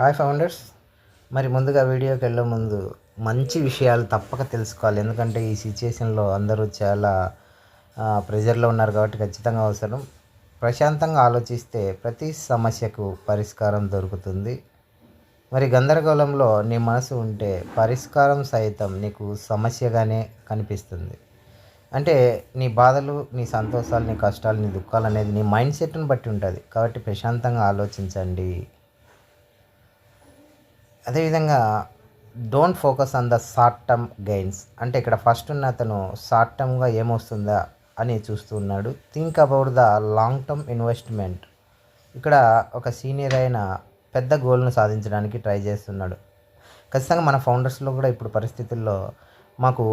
Hi founders మరి ముందుగా వీడియోకి వెళ్ళే ముందు మంచి విషయాలు తప్పక తెలుసుకోవాలి. ఎందుకంటే ఈ సిచ్యుయేషన్లో అందరూ చాలా ప్రెజర్లో ఉన్నారు కాబట్టి ఖచ్చితంగా అవసరం. ప్రశాంతంగా ఆలోచిస్తే ప్రతి సమస్యకు పరిష్కారం దొరుకుతుంది. మరి గందరగోళంలో నీ మనసు ఉంటే పరిష్కారం సైతం నీకు సమస్యగానే కనిపిస్తుంది. అంటే నీ బాధలు నీ సంతోషాలు నీ కష్టాలు నీ దుఃఖాలు అనేది నీ మైండ్ సెట్ని బట్టి ఉంటుంది. కాబట్టి ప్రశాంతంగా ఆలోచించండి. అదేవిధంగా don't focus on the short term gains అంటే ఇక్కడ ఫస్ట్ ఉన్న అతను షార్ట్ టర్మ్గా ఏమొస్తుందా అని చూస్తున్నాడు think about the long term investment ఇక్కడ ఒక సీనియర్ అయిన పెద్ద గోల్ను సాధించడానికి ట్రై చేస్తున్నాడు. ఖచ్చితంగా మన ఫౌండర్స్లో కూడా ఇప్పుడు పరిస్థితుల్లో మాకు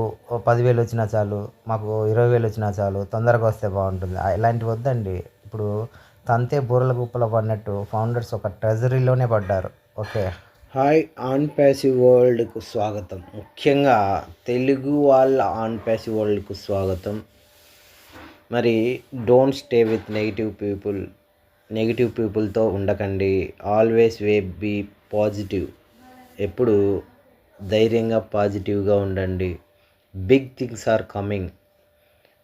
పదివేలు వచ్చినా చాలు మాకు ఇరవై వేలు వచ్చినా చాలు తొందరగా వస్తే బాగుంటుంది. ఇలాంటివి వద్దండి. ఇప్పుడు తంతే బూరల గుప్పల పడినట్టు ఫౌండర్స్ ఒక ట్రెజరీలోనే పడ్డారు. ఓకే. హాయ్ ఆన్ ప్యాసివ్ వరల్డ్కు స్వాగతం. ముఖ్యంగా తెలుగు వాళ్ళ ఆన్ ప్యాసివ్ వరల్డ్కు స్వాగతం. మరి don't stay with negative people negative పీపుల్తో ఉండకండి. Always way be positive. ఎప్పుడు ధైర్యంగా పాజిటివ్గా ఉండండి. Big things are coming.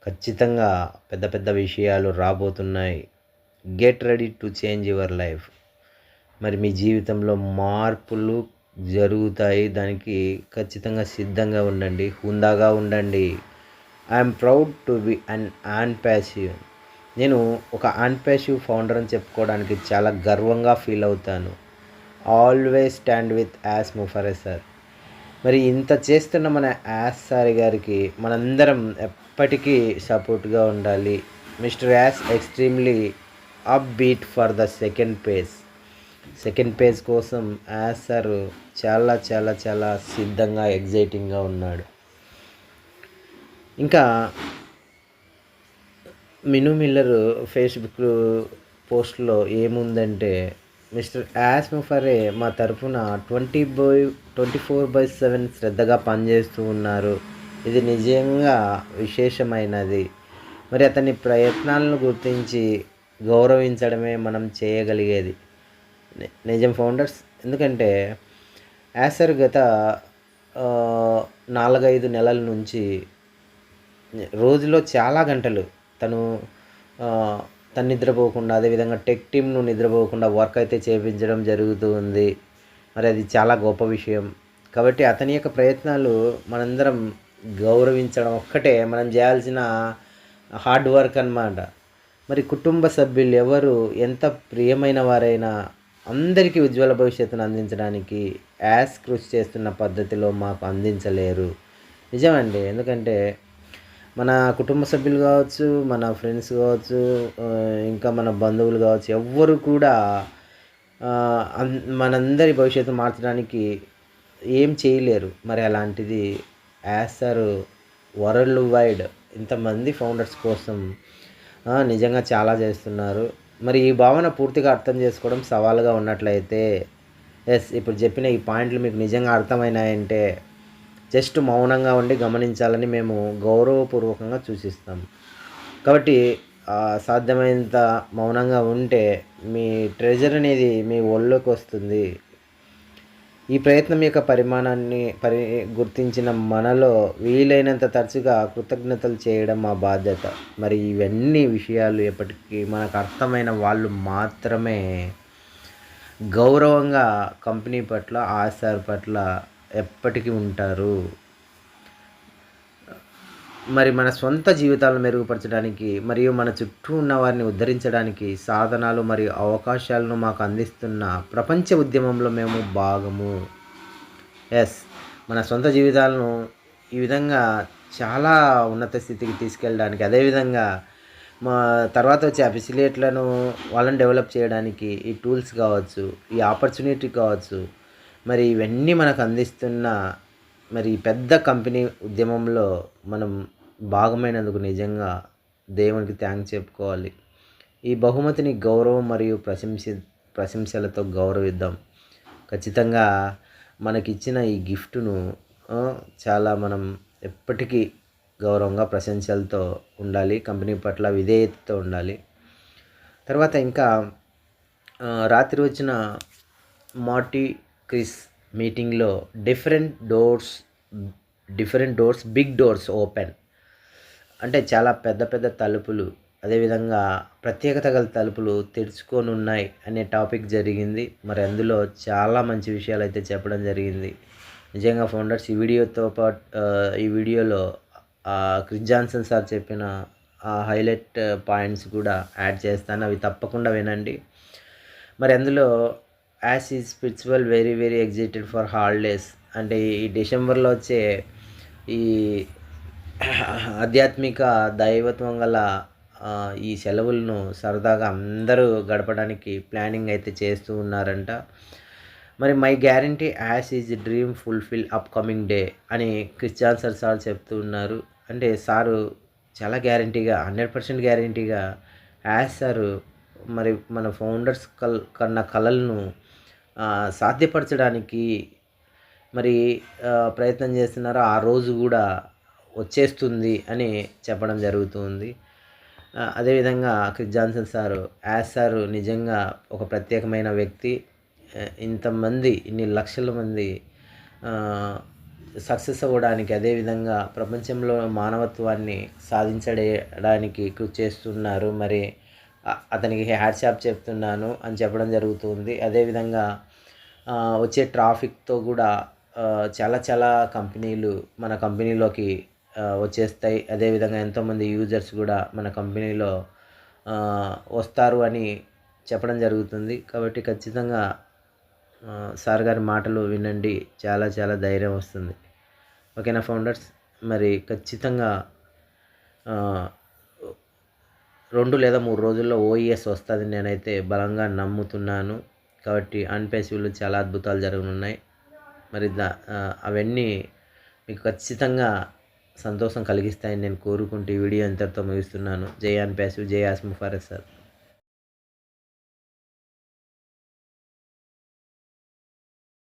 ఖచ్చితంగా పెద్ద పెద్ద విషయాలు రాబోతున్నాయి. Get ready to change your life. మరి మీ జీవితంలో మార్పులు జరుగుతాయి. దానికి ఖచ్చితంగా సిద్ధంగా ఉండండి. హుందాగా ఉండండి. I'm proud to be an on passive నేను ఒక ఆన్ ప్యాసివ్ ఫౌండర్ అని చెప్పుకోవడానికి చాలా గర్వంగా ఫీల్ అవుతాను. Always stand with Ash Mufareh sir మరి ఇంత చేస్తున్న మన యాస్ సార్ గారికి మనందరం ఎప్పటికీ సపోర్ట్గా ఉండాలి. Mr Ash extremely upbeat for the second page second page కోసం యాజ్ సార్ చాలా చాలా చాలా సిద్ధంగా ఎగ్జైటింగ్గా ఉన్నాడు. ఇంకా మిను మిల్లర్ ఫేస్బుక్ పోస్ట్లో ఏముందంటే మిస్టర్ యాస్ ముఫరే మా తరఫున twenty by twenty four by seven శ్రద్ధగా పనిచేస్తూ ఉన్నారు. ఇది నిజంగా విశేషమైనది. మరి అతని ప్రయత్నాలను గుర్తించి గౌరవించడమే మనం చేయగలిగేది. నిజం ఫౌండర్స్. ఎందుకంటే యాసర్ గత నాలుగైదు నెలల నుంచి రోజులో చాలా గంటలు తను తను నిద్రపోకుండా అదేవిధంగా టెక్ టీమ్ను నిద్రపోకుండా వర్క్ అయితే చేయించడం జరుగుతూ ఉంది. మరి అది చాలా గొప్ప విషయం. కాబట్టి అతని యొక్క ప్రయత్నాలు మనందరం గౌరవించడం ఒక్కటే మనం చేయాల్సిన హార్డ్ వర్క్ అన్నమాట. మరి కుటుంబ సభ్యులు ఎవరు ఎంత ప్రియమైన వారైనా అందరికీ ఉజ్వల భవిష్యత్తును అందించడానికి యాస్ కృషి చేస్తున్న పద్ధతిలో మాకు అందించలేరు. నిజమండి. ఎందుకంటే మన కుటుంబ సభ్యులు కావచ్చు మన ఫ్రెండ్స్ కావచ్చు ఇంకా మన బంధువులు కావచ్చు ఎవ్వరు కూడా మనందరి భవిష్యత్తు మార్చడానికి ఏం చేయలేరు. మరి అలాంటిది యాసర్ వరల్డ్ వైడ్ ఇంతమంది ఫౌండర్స్ కోసం నిజంగా చాలా చేస్తున్నారు. మరి ఈ భావన పూర్తిగా అర్థం చేసుకోవడం సవాలుగా ఉన్నట్లయితే ఎస్ ఇప్పుడు చెప్పిన ఈ పాయింట్లు మీకు నిజంగా అర్థమైనాయంటే జస్ట్ మౌనంగా ఉండి గమనించాలని మేము గౌరవపూర్వకంగా సూచిస్తాం. కాబట్టి సాధ్యమైనంత మౌనంగా ఉంటే మీ ట్రెజర్ అనేది మీ ఒళ్ళోకి వస్తుంది. ఈ ప్రయత్నం యొక్క పరిమాణాన్ని పరి గుర్తించిన మనలో వీలైనంత తరచుగా కృతజ్ఞతలు చేయడం మా బాధ్యత. మరి ఇవన్నీ విషయాలు ఎప్పటికీ మనకు అర్థమైన వాళ్ళు మాత్రమే గౌరవంగా కంపెనీ పట్ల ఆశార్ పట్ల ఎప్పటికీ ఉంటారు. మరి మన సొంత జీవితాలను మెరుగుపరచడానికి మరియు మన చుట్టూ ఉన్న వారిని ఉద్ధరించడానికి సాధనాలు మరియు అవకాశాలను మాకు అందిస్తున్న ప్రపంచ ఉద్యమంలో మేము భాగము. ఎస్ మన సొంత జీవితాలను ఈ విధంగా చాలా ఉన్నత స్థితికి తీసుకెళ్ళడానికి అదేవిధంగా మా తర్వాత వచ్చే అఫిసిలేట్లను వాళ్ళని డెవలప్ చేయడానికి ఈ టూల్స్ కావచ్చు ఈ ఆపర్చునిటీ కావచ్చు మరి ఇవన్నీ మనకు అందిస్తున్న మరి ఈ పెద్ద కంపెనీ ఉద్యమంలో మనం భాగమైనందుకు నిజంగా దేవునికి థ్యాంక్స్ చెప్పుకోవాలి. ఈ బహుమతిని గౌరవం మరియు ప్రశంసి ప్రశంసలతో గౌరవిద్దాం. ఖచ్చితంగా మనకిచ్చిన ఈ గిఫ్ట్ను చాలా మనం ఎప్పటికీ గౌరవంగా ప్రశంసలతో ఉండాలి. కంపెనీ పట్ల విధేయతతో ఉండాలి. తర్వాత ఇంకా రాత్రి వచ్చిన మార్టీ క్రిస్ మీటింగ్లో different doors different doors big doors open. అంటే చాలా పెద్ద పెద్ద తలుపులు అదేవిధంగా ప్రత్యేకత గల తలుపులు తెరుచుకొని ఉన్నాయి అనే టాపిక్ జరిగింది. మరి అందులో చాలా మంచి విషయాలు అయితే చెప్పడం జరిగింది. నిజంగా ఫౌండర్స్ ఈ వీడియోతో పాటు ఈ వీడియోలో క్రిస్ జాన్సన్ సార్ చెప్పిన ఆ హైలైట్ పాయింట్స్ కూడా యాడ్ చేస్తాను. అవి తప్పకుండా వినండి. మరి అందులో యాజ్ ఈ spiritual very very excited for holidays అంటే ఈ డిసెంబర్లో వచ్చే ఈ ఆధ్యాత్మిక దైవత్వం గల ఈ సెలవులను సరదాగా అందరూ గడపడానికి ప్లానింగ్ అయితే చేస్తూ ఉన్నారంట. మరి my guarantee as is dream fulfil upcoming day అని క్రిస్టియాన్ సార్ సార్ చెప్తూ ఉన్నారు. అంటే సారు చాలా గ్యారంటీగా హండ్రెడ్ పర్సెంట్ గ్యారంటీగా యాస్ సారు మరి మన ఫౌండర్స్ కల్ కన్న కళలను సాధ్యపరచడానికి మరి ప్రయత్నం చేస్తున్నారో? ఆ రోజు కూడా వచ్చేస్తుంది అని చెప్పడం జరుగుతుంది. అదేవిధంగా Chris Johnson sir Ash sir నిజంగా ఒక ప్రత్యేకమైన వ్యక్తి. ఇంతమంది ఇన్ని లక్షల మంది సక్సెస్ అవ్వడానికి అదేవిధంగా ప్రపంచంలో మానవత్వాన్ని సాధించడానికి కృషి చేస్తున్నారు. మరి అతనికి అతనికి హ్యాట్సాప్ చెప్తున్నాను అని చెప్పడం జరుగుతుంది. అదేవిధంగా వచ్చే ట్రాఫిక్తో కూడా చాలా చాలా కంపెనీలు మన కంపెనీలోకి వచ్చేస్తాయి. అదేవిధంగా ఎంతోమంది యూజర్స్ కూడా మన కంపెనీలో వస్తారు అని చెప్పడం జరుగుతుంది. కాబట్టి ఖచ్చితంగా సార్ గారి మాటలు వినండి. చాలా చాలా ధైర్యం వస్తుంది. ఓకేనా ఫౌండర్స్? మరి ఖచ్చితంగా రెండు లేదా మూడు రోజుల్లో ఓఈఎస్ వస్తుంది. నేనైతే బలంగా నమ్ముతున్నాను. కాబట్టి అన్పేసివ్లో చాలా అద్భుతాలు జరగనున్నాయి. మరి దా అవన్నీ మీకు ఖచ్చితంగా సంతోషం కలిగిస్తాయని నేను కోరుకుంటూ ఈ వీడియో ఇంతటితో ముగిస్తున్నాను. జై అన్పేసివ్ జై ఆస్ము ఫారెస్ సార్.